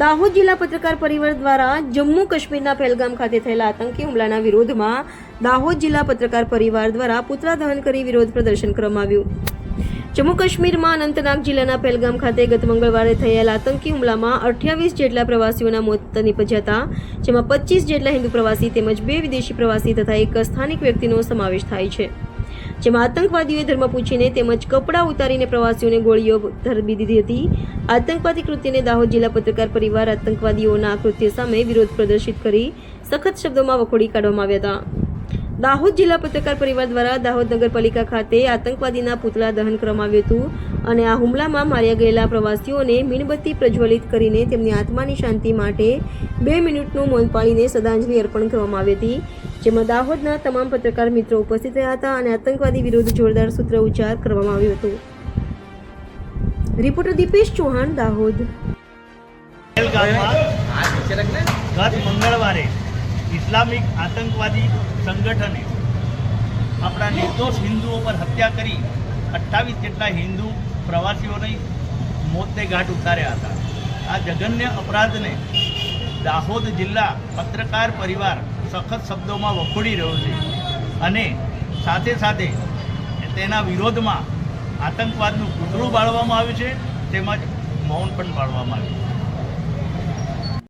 દાહોદ જિલ્લા પત્રકાર પરિવાર દ્વારા જમ્મુ કાશ્મીરના પહેલગામ ખાતે થયેલા આતંકી હુમલાના વિરોધમાં દાહોદ જિલ્લા પત્રકાર પરિવાર દ્વારા પુતળા દહન કરી વિરોધ પ્રદર્શન કરવામાં આવ્યું. જમ્મુ કાશ્મીરમાં અનંતનાગ જિલ્લાના પહેલગામ ખાતે ગત મંગળવારે થયેલા આતંકી હુમલામાં અઠ્યાવીસ જેટલા પ્રવાસીઓના મોત નીપજ્યા હતા, જેમાં પચીસ જેટલા હિન્દુ પ્રવાસી તેમજ બે વિદેશી પ્રવાસી તથા એક સ્થાનિક વ્યક્તિનો સમાવેશ થાય છે. જેમાં આતંકવાદીઓએ ધર્મ પૂછીને તેમજ કપડાં ઉતારીને પ્રવાસીઓને ગોળીઓ ધરબી દીધી હતી. આતંકવાદી કૃત્યને દાહોદ જિલ્લા પત્રકાર પરિવાર આતંકવાદીઓના કૃત્ય સામે વિરોધ પ્રદર્શિત કરી સખત શબ્દોમાં વખોડી કાઢવામાં આવ્યા હતા. દાહોદ જિલ્લા પત્રકાર પરિવાર દ્વારા દાહોદ નગરપાલિકા ખાતે આતંકવાદીના પુતળા દહન કરવામાં આવ્યું હતું અને આ હુમલામાં માર્યા ગયેલા પ્રવાસીઓને મીણબત્તી પ્રજ્વલિત કરીને તેમની આત્માની શાંતિ માટે બે મિનિટનું મૌન પાળીને શ્રદ્ધાંજલિ અર્પણ કરવામાં આવી હતી જેમાં દાહોદના તમામ પત્રકાર મિત્રો ઉપસ્થિત રહ્યા હતા અને આતંકવાદી વિરુદ્ધ જોરદાર સૂત્ર ઉચ્ચાર કરવામાં આવ્યું હતું. રિપોર્ટર દીપેશ ચૌહાણ દાહોદ. ગત મંગળવારે ઇસ્લામિક આતંકવાદી સંગઠને આપણા નિર્દોષ હિન્દુઓ પર હત્યા કરી અઠ્ઠાવીસ જેટલા હિન્દુ પ્રવાસીઓની મોતને ઘાટ ઉતાર્યા હતા. આ જઘન્ય અપરાધને દાહોદ જિલ્લા પત્રકાર પરિવાર સખત શબ્દોમાં વખોડી રહ્યો છે અને સાથે સાથે તેના વિરોધમાં આતંકવાદનું કૂતરું બાળવામાં આવ્યું છે, તેમજ મૌન પણ બાળવામાં આવ્યું